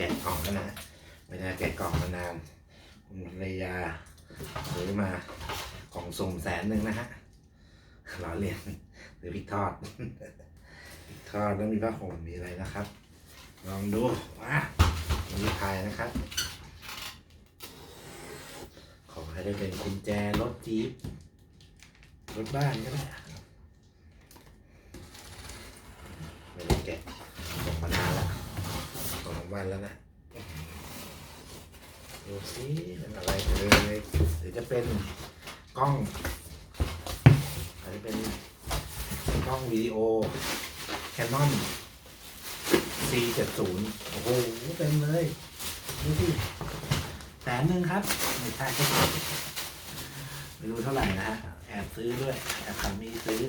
แกะกล่องแล้วนะไม่ได้แกะกล่องมานานคุณภรรยาซื้อมากล่องสุ่มแสนหนึ่งนะฮะล้อเลียนหรือพริกทอดพริกทอดแล้วมีผ้าห่มมีอะไรนะครับ ลองดูว้ามีพายนะครับขอให้ได้เป็นกุญแจรถจี๊ปรถบ้านก็ได้ไม่ได้แกะส่งมานานแล้วสองสาม วันแล้วนะ ดูสิเป็นอะไรเลยหรือจะเป็นกล้องอาจจะเป็นกล้องวิดีโอ Canon C70 โอ้โหเต็มเลย ดูสิแสนหนึ่งครับ ไม่ใช่ไม่รู้เท่าไหร่นะฮะ แอบซื้อด้วย แอบสามีซื้อ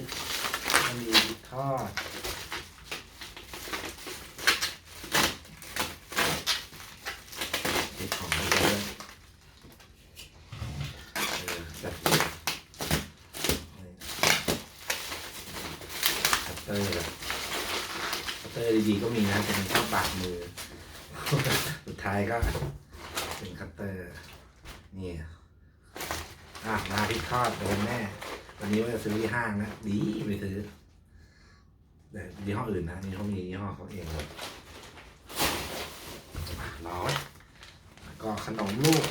มีทอดของไปเลยเออแบบคัต เตอร์เตอร์ดีๆก็มีนะแต่มันชอบบาดมือ สุดท้ายก็เป็นคัตเตอร์นี่อะมาพริกทอดโดนแน่วันนี้ว่าจะซื้อที่ห้างนะดีไปซื้อแต่ยี่ห้ออื่นนะนี่เขามียี่ห้อเขาเองเลยร้อยก็ขนมลูก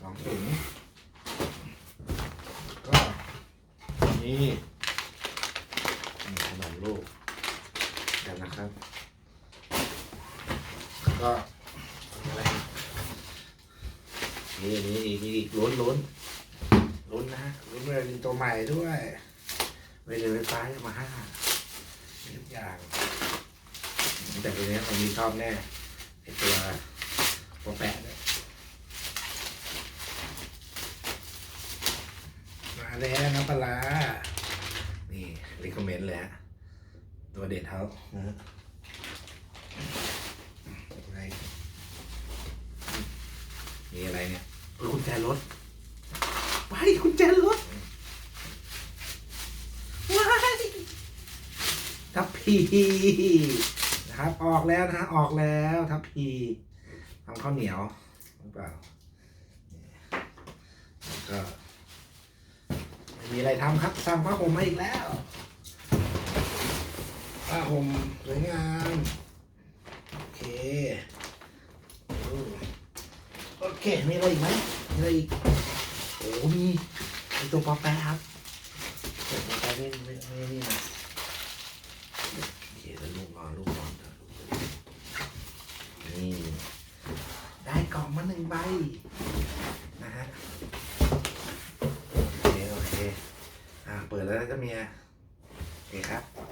สองถุงก็นี่ขนมลูกกันนะครับแล้ว ก็อะไรนี่นี่อีกนี่ล้นล้นล้นนะฮะลุ้นเวลาตัวใหม่ด้วยเวลาไฟฟ้าจะมาห้าทุกอย่าง แต่ตัวนี้ผมมีชอบแน่ไอตัวตัวแปะเนี่ยมาแล้วน้ำปลาร้านี่รีคอมเมนต์เลยฮะตัวเด็ดเขานะฮะอะไรมีอะไรเนี่ยเออกุญแจรถไปกุญแจรถว้ายทับพีนะครับออกแล้วนะฮะออกแล้วทับพีทำข้าวเหนียวหรือเปล่าก็ไม่มีอะไรทำครับสั่งผ้าห่มมาอีกแล้วผ้าห่มสวยงามโอเคโอเคมีอะไรอีกไหม มีอะไรอีกโอ้มีมีตัวปอแปะครับเดี๋ยวปอแปะไม่ไม่ไม่นี่นะเคแล้วลูกนอนลูกนอนเถอะนี่ได้กล่องมาหนึ่งใบนะฮะโอเคโอเคอ่าเปิดแล้วนะเจ้าเมียโอเครครับ